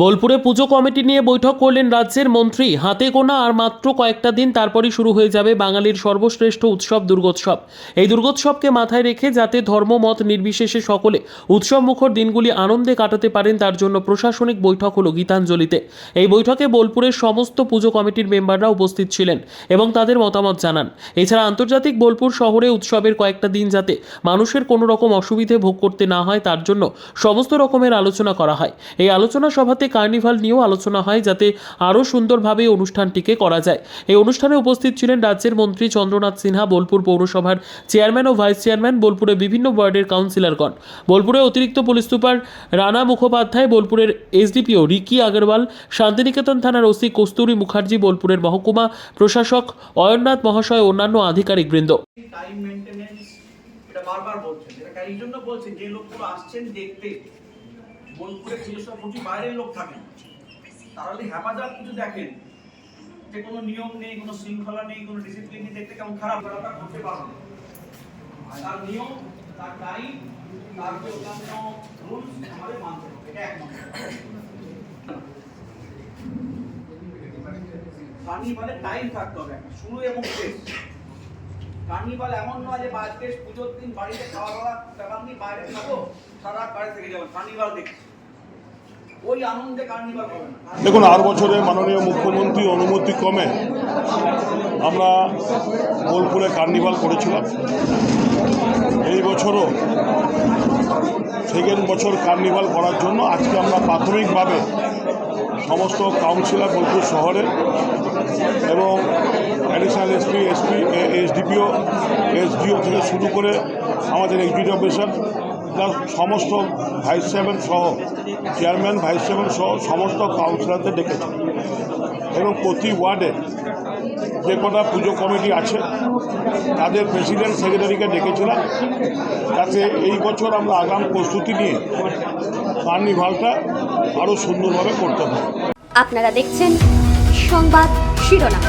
বোলপুরে পুজো কমিটি নিয়ে বৈঠক করলেন রাজ্যের মন্ত্রী। হাতে গোনা আর মাত্র কয়েকটা দিন তারপরই শুরু হয়ে যাবে বাঙালির সর্বশ্রেষ্ঠ উৎসব দুর্গোৎসব। এই দুর্গোৎসবকে মাথায় রেখে যাতে ধর্ম, মত নির্বিশেষে সকলে উৎসব মুখর দিনগুলি আনন্দে কাটাতে পারেন, তার জন্য প্রশাসনিক বৈঠক হলো গীতাঞ্জলিতে। এই বৈঠকে বোলপুরের সমস্ত পুজো কমিটির মেম্বাররা উপস্থিত ছিলেন এবং তাদের মতামত জানান। এছাড়া আন্তর্জাতিক বোলপুর শহরে উৎসবের কয়েকটা দিন যাতে মানুষের কোনো রকম অসুবিধে ভোগ করতে না হয়, তার জন্য সমস্ত রকমের আলোচনা করা হয়। এই আলোচনা সভাতে কার্নিভাল নিয়েও আলোচনা হয় যাতে আরও সুন্দরভাবে অনুষ্ঠানটিকে করা যায়। এই অনুষ্ঠানে উপস্থিত ছিলেন রাজ্যের মন্ত্রী চন্দ্রনাথ সিনহা, বোলপুর পৌরসভার চেয়ারম্যান ও ভাইস চেয়ারম্যান, বোলপুরে বিভিন্ন ওয়ার্ডের কাউন্সিলরগণ। বোলপুরে অতিরিক্ত পুলিশ সুপার রানা মুখোপাধ্যায়, বোলপুরের এসডিপিও রিকি আগরওয়াল, শান্তিনিকেতন থানার ওসি কস্তুরী মুখার্জি, বোলপুরের মহকুমা প্রশাসক অয়ননাথ মহাশয় অন্যান্য আধিকারিকবৃন্দ বারবার বলছেন। এই জন্য বলছেন যে লোকগুলো আসছেন দেখতে। বোলপুরে পুজো সব প্রচুর বাইরের লোক থাকেন। তারা যদি হ্যাপাজার কিছু দেখেন যে কোনো নিয়ম নেই, কোনো শৃঙ্খলা নেই, কোনো ডিসিপ্লিন নেই, দেখতে কেমন খারাপ, তারা করতে পারবে তার নিয়ম, তার টাইম তার যে অন্যান্য আমাদের মানতে হবে, এটা এক নম্বর। কার্নিভালে টাইম থাকতে হবে শুরু এবং শেষ। কার্নিভাল এমন নয় যে আজকে পুজোর দিন বাড়িতে খাওয়া দাওয়া বাইরে সারা থেকে যাব, কার্নিভাল দেখছি। দেখুন, আর বছরে মাননীয় মুখ্যমন্ত্রী অনুমতি ক্রমে আমরা বোলপুরে কার্নিভাল করেছিলাম। এই বছরও সেকেন্ড বছর কার্নিভাল করার জন্য আজকে আমরা প্রাথমিকভাবে সমস্ত কাউন্সিলর বোলপুর শহরে এবং additional SP SP SDPO, SDO থেকে শুরু করে আমাদের এক্সিকিউটিভ অফিসার প্লাস সমস্ত ভাইস চেয়ারম্যান সহ চেয়ারম্যান ভাইস চেয়ারম্যান সহ সমস্ত কাউন্সিলরদের ডেকেছে। এবং প্রতি ওয়ার্ডে যে কটা পুজো কমিটি আছে, তাদের প্রেসিডেন্ট সেক্রেটারিকে ডেকেছিলাম যাতে এই বছর আমরা আগাম প্রস্তুতি নিয়ে কার্নিভালটা আরও সুন্দরভাবে করতে পারি। আপনারা দেখছেন সংবাদ শিরোনাম।